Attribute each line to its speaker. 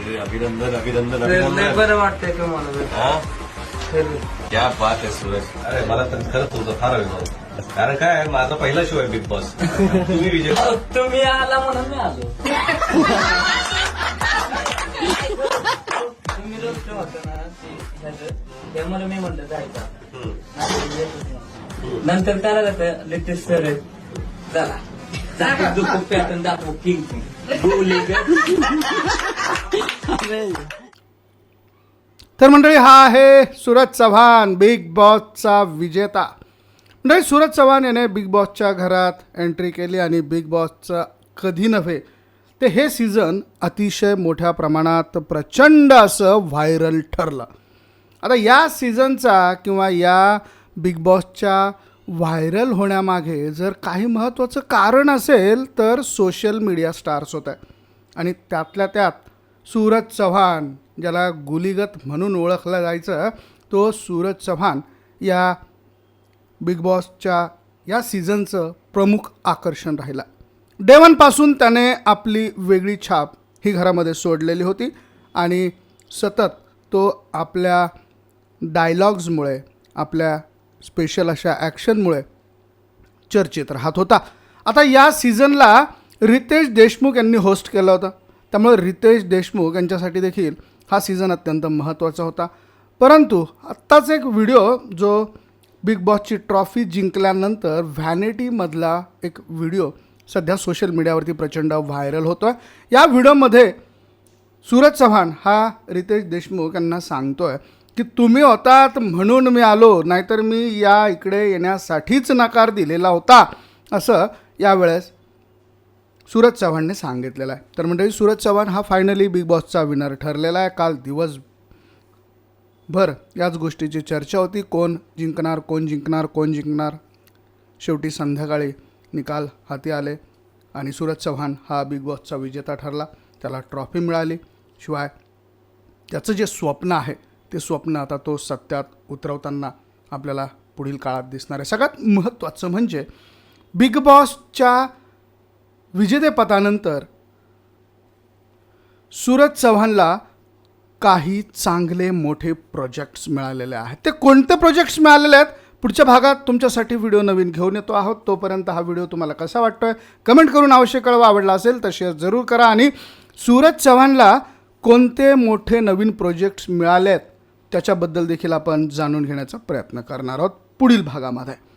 Speaker 1: अरे, अभिनंदन अभिनंदन
Speaker 2: बरं वाटतंय का मला.
Speaker 1: हा. क्या बात आहे सूरज अरे मला तर खरंच तुझं फार अभिमान कारण काय आहे, माझा पहिला शो आहे बिग बॉस तुम्ही विजय
Speaker 2: तुम्ही आला म्हणून मी आलो तुम्ही रोज होतं ना ते ह्याचं, त्यामुळे मी म्हणलं जायचं
Speaker 1: हम्म.
Speaker 2: नाही, येतच नाही. नंतर काय झालं लेटेस्ट सर आहेत. चला दुखू पॅटर्न दाखवू किंग बोले
Speaker 3: तर मंडळी हा आहे सूरज चव्हाण बिग बॉसचा विजेता मंडळी सूरज चव्हाण याने बिग बॉसच्या घरात एंट्री केली आणि बिग बॉसचं कधी नव्हे ते हे सीझन अतिशय मोठ्या प्रमाणात प्रचंड असं व्हायरल ठरलं आता या सीझनचा किंवा या बिग बॉसच्या व्हायरल होण्यामागे जर काही महत्त्वाचं कारण असेल तर सोशल मीडिया स्टार्स होत आहे आणि त्यातल्या त्यात सूरज चव्हाण ज्याला गुलीगत म्हणून ओळखलं जायचं तो सूरज चव्हाण या बिग बॉसच्या या सीझनचं प्रमुख आकर्षण राहिला. डेवनपासून त्याने आपली वेगळी छाप ही घरामध्ये सोडलेली होती आणि सतत तो आपल्या डायलॉग्समुळे आपल्या स्पेशल अशा ॲक्शनमुळे चर्चेत राहत होता. आता या सीझनला रितेश देशमुख यांनी होस्ट केलं होतं. त्यामुळे रितेश देशमुख यांच्यासाठी देखील हा सीझन अत्यंत महत्त्वाचा होता. परंतु आत्ताच एक व्हिडिओ जो बिग बॉसची ट्रॉफी जिंकल्यानंतर व्हॅनिटीमधला एक व्हिडिओ सध्या सोशल मीडियावरती प्रचंड व्हायरल होतो आहे या व्हिडिओमध्ये सूरज चव्हाण हा रितेश देशमुख यांना सांगतो आहे की तुम्ही होतात म्हणून मी आलो नाहीतर मी या इकडे येण्यासाठीच नकार दिलेला होता असं यावेळेस सूरज चव्हाणने सांगितलेलं आहे. तर म्हणजे सूरज चव्हाण हा फायनली बिग बॉसचा विनर ठरलेला आहे. काल दिवस भर याच गोष्टीची चर्चा होती. कोण जिंकणार कोण जिंकणार कोण जिंकणार? शेवटी संध्याकाळी निकाल हाती आले आणि सूरज चव्हाण हा बिग बॉसचा विजेता ठरला. त्याला ट्रॉफी मिळाली. शिवाय त्याचं जे स्वप्न आहे ते स्वप्न आता तो सत्यात उतरवताना आपल्याला पुढील काळात दिसणार आहे. सगळ्यात महत्त्वाचं म्हणजे बिग बॉसच्या विजेतेपदानंतर सूरज चव्हाणला काही चांगले मोठे प्रोजेक्ट्स मिळालेले आहेत. ते कोणते प्रोजेक्ट्स मिळालेले आहेत? पुढच्या भागात तुमच्यासाठी व्हिडिओ नवीन घेऊन येतो आहोत. तोपर्यंत हा व्हिडिओ तुम्हाला कसा वाटतोय? कमेंट करून अवश्य कळवा. आवडला असेल तर शेअर जरूर करा. आणि सूरज चव्हाणला कोणते मोठे नवीन प्रोजेक्ट्स मिळाले आहेत त्याच्याबद्दल देखील आपण जाणून घेण्याचा प्रयत्न करणार आहोत पुढील भागामध्ये.